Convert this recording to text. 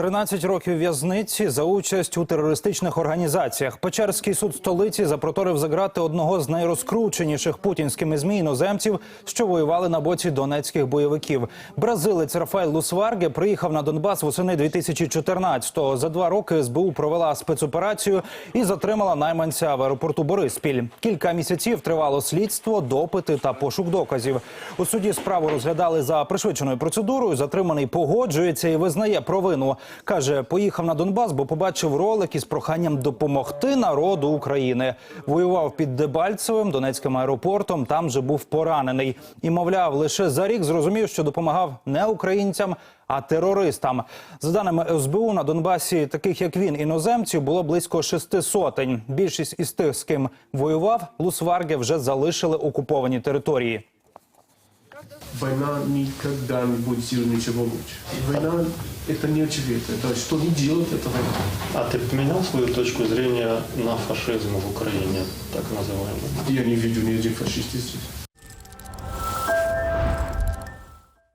13 років в'язниці за участь у терористичних організаціях. Печерський суд столиці запроторив за грати одного з найрозкрученіших путінськими змі іноземців, що воювали на боці донецьких бойовиків. Бразилець Рафаель Лусварге приїхав на Донбас восени 2014-го. За два роки СБУ провела спецоперацію і затримала найманця в аеропорту Бориспіль. Кілька місяців тривало слідство, допити та пошук доказів. У суді справу розглядали за пришвидшеною процедурою. Затриманий погоджується і визнає провину. Каже, поїхав на Донбас, бо побачив ролик із проханням допомогти народу України. Воював під Дебальцевим, Донецьким аеропортом. Там же був поранений. І мовляв, лише за рік зрозумів, що допомагав не українцям, а терористам. За даними СБУ, на Донбасі таких як він іноземців було близько шести сотень. Більшість із тих, з ким воював, Лусварге вже залишили окуповані території Война никогда не будет сделать ничего лучше. Война – это не очевидно. То есть, что не делать, это война. А ты поменял свою точку зрения на фашизм в Украине, так называемый? Я не видел ни один фашист здесь.